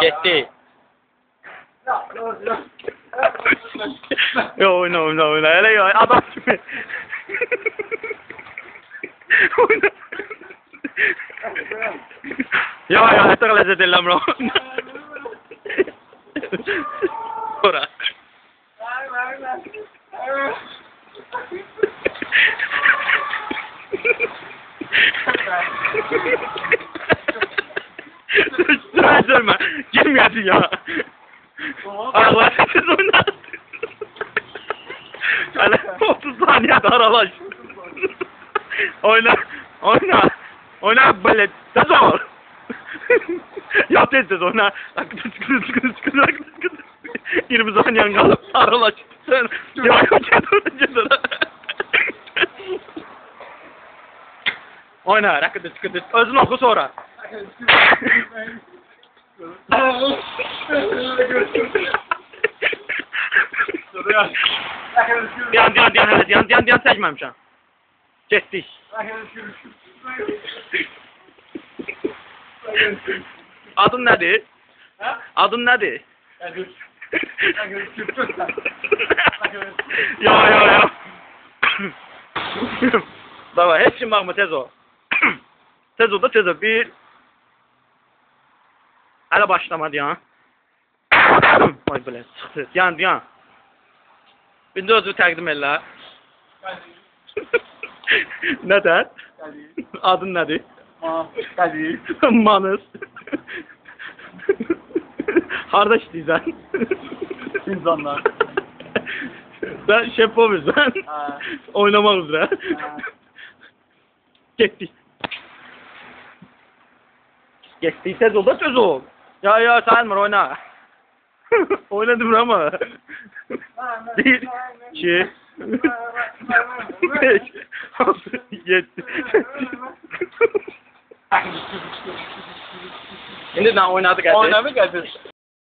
Getdi. Ya, ya, ya. Yo oyna oyna oyna. Hele ya adam gibi. oyna. ya ya esto que le hace el hombro. Ora. Söyleme. Girmiyorsun ya. Allah siz oyna. Hele 30 saniye daralaş. oyna. Oyna. Oyna böyle. Tez ol. ya tez oyna. Kıdır kıdır kıdır kıdır kıdır. 20 saniyen kaldı. Daralaş. Sen. Ya cedur cedur. Oyna. Rakıdır kıdır. Özün oku sonra. Diyan diyan diyan hele diyan diyan diyan çəkməmişəm. Getdik. Adın nədir? Adın nədir? ya ya ya. Davay, heç kim baxma tez ol. tez ol da tez ol. Bir. Hələ başlama diyan. Ay belə çıxdı. Diyan diyan. Bir də özü təqdim elə. Nədir? Adın nədir? Manız. Harda işləyirsən? İnsanlar. Sən şef olmursan. Ha. Oynamaq üzrə. Getdik. Getdik tez ol da söz ol. Ya ya sayılmır oyna. Oynadım ama. Bir, iki, beş, altı, yedi. Şimdi ben oynadık. Oynamı getir.